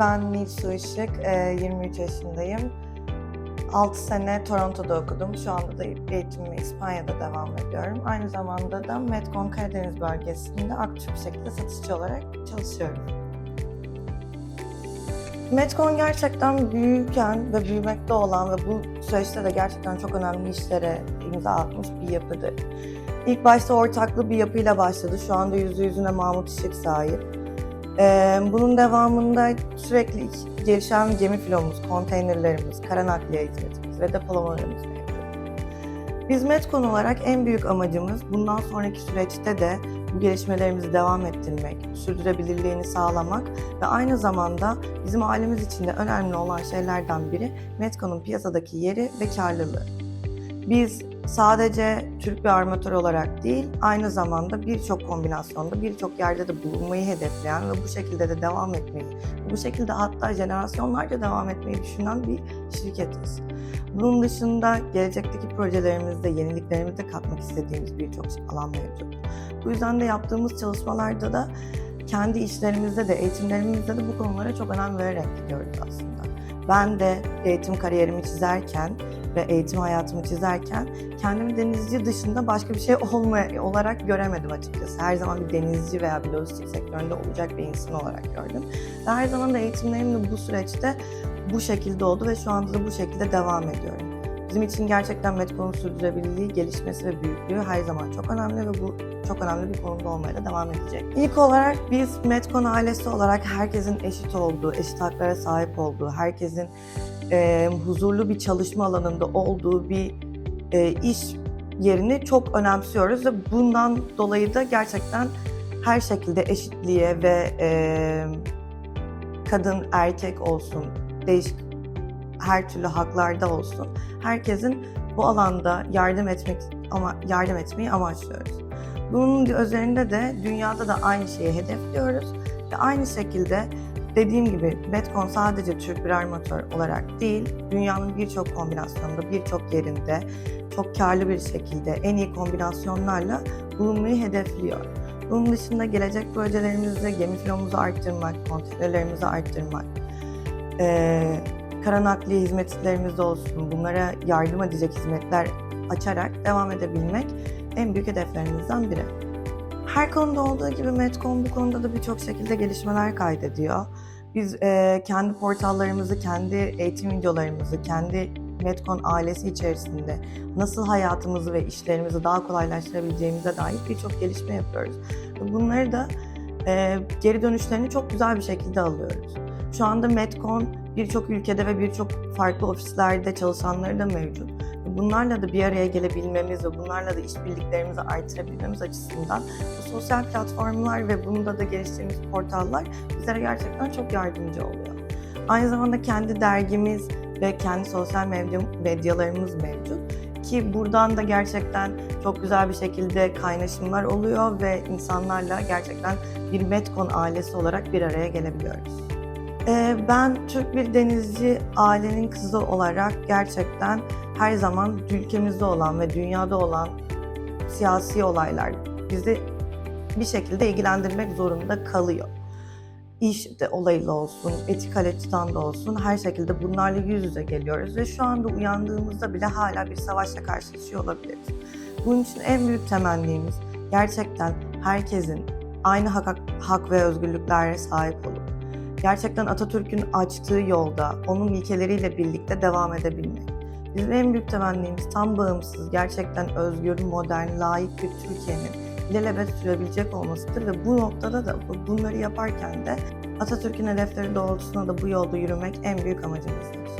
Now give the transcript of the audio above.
Ben Nilsu Işık, e, 23 yaşındayım. 6 sene Toronto'da okudum. Şu anda da eğitimime İspanya'da devam ediyorum. Aynı zamanda da Metcon Karadeniz bölgesinde aktif bir şekilde satışçı olarak çalışıyorum. Metcon gerçekten büyürken ve büyümekte olan ve bu süreçte de gerçekten çok önemli işlere imza atmış bir yapıdır. İlk başta ortaklı bir yapıyla başladı. Şu anda yüzü yüzüne Mahmut Işık sahip. Ee, bunun devamında sürekli gelişen gemi filomuz, konteynerlerimiz, kara nakliye hizmetimiz ve depolamalarımız mevcut. Biz Metcon olarak en büyük amacımız bundan sonraki süreçte de bu gelişmelerimizi devam ettirmek, sürdürülebilirliğini sağlamak ve aynı zamanda bizim ailemiz için de önemli olan şeylerden biri Metcon'un piyasadaki yeri ve karlılığı. Biz sadece Türk bir armatör olarak değil, aynı zamanda birçok kombinasyonda, birçok yerde de bulunmayı hedefleyen ve bu şekilde de devam etmeyi, bu şekilde hatta jenerasyonlarca devam etmeyi düşünen bir şirketiz. Bunun dışında gelecekteki projelerimizde, yeniliklerimizde katmak istediğimiz birçok alan mevcut. Bu yüzden de yaptığımız çalışmalarda da kendi işlerimizde de, eğitimlerimizde de bu konulara çok önem vererek gidiyoruz aslında. Ben de eğitim kariyerimi çizerken ve eğitim hayatımı çizerken kendimi denizci dışında başka bir şey olma, olarak göremedim açıkçası. Her zaman bir denizci veya bir lojistik sektöründe olacak bir insan olarak gördüm. Ve her zaman da eğitimlerim de bu süreçte bu şekilde oldu ve şu anda da bu şekilde devam ediyorum. Bizim için gerçekten Metcon'un sürdürülebilirliği, gelişmesi ve büyüklüğü her zaman çok önemli ve bu çok önemli bir konuda olmaya da devam edecek. İlk olarak biz Metcon ailesi olarak herkesin eşit olduğu, eşit haklara sahip olduğu, herkesin e, huzurlu bir çalışma alanında olduğu bir e, iş yerini çok önemsiyoruz ve bundan dolayı da gerçekten her şekilde eşitliğe ve e, kadın erkek olsun, değişik her türlü haklarda olsun herkesin bu alanda yardım etmek ama yardım etmeyi amaçlıyoruz. Bunun üzerinde de dünyada da aynı şeyi hedefliyoruz ve aynı şekilde dediğim gibi Metcon sadece Türk bir armatör olarak değil, dünyanın birçok kombinasyonunda, birçok yerinde çok karlı bir şekilde en iyi kombinasyonlarla bulunmayı hedefliyor. Bunun dışında gelecek projelerimizde gemi filomuzu arttırmak, konteynerlerimizi arttırmak, ee, kara nakliye hizmetlerimiz olsun, bunlara yardım edecek hizmetler açarak devam edebilmek en büyük hedeflerimizden biri. Her konuda olduğu gibi Metcon bu konuda da birçok şekilde gelişmeler kaydediyor. Biz e, kendi portallarımızı, kendi eğitim videolarımızı, kendi Metcon ailesi içerisinde nasıl hayatımızı ve işlerimizi daha kolaylaştırabileceğimize dair birçok gelişme yapıyoruz. Bunları da e, geri dönüşlerini çok güzel bir şekilde alıyoruz. Şu anda Metcon birçok ülkede ve birçok farklı ofislerde çalışanları da mevcut. Bunlarla da bir araya gelebilmemiz ve bunlarla da işbirliklerimizi artırabilmemiz açısından bu sosyal platformlar ve bunda da geliştirdiğimiz portallar bizlere gerçekten çok yardımcı oluyor. Aynı zamanda kendi dergimiz ve kendi sosyal medya, medyalarımız mevcut ki buradan da gerçekten çok güzel bir şekilde kaynaşımlar oluyor ve insanlarla gerçekten bir Metcon ailesi olarak bir araya gelebiliyoruz. Ee, ben Türk bir denizci ailenin kızı olarak gerçekten her zaman ülkemizde olan ve dünyada olan siyasi olaylar bizi bir şekilde ilgilendirmek zorunda kalıyor. İş de olayla olsun, etikal açıdan da olsun her şekilde bunlarla yüz yüze geliyoruz ve şu anda uyandığımızda bile hala bir savaşla karşılaşıyor olabiliriz. Bunun için en büyük temennimiz gerçekten herkesin aynı hak, hak ve özgürlüklere sahip olup gerçekten Atatürk'ün açtığı yolda onun ilkeleriyle birlikte devam edebilmek. Bizim en büyük temennimiz tam bağımsız, gerçekten özgür, modern, layık bir Türkiye'nin ilelebet sürebilecek olmasıdır ve bu noktada da bunları yaparken de Atatürk'ün hedefleri doğrultusunda da bu yolda yürümek en büyük amacımızdır.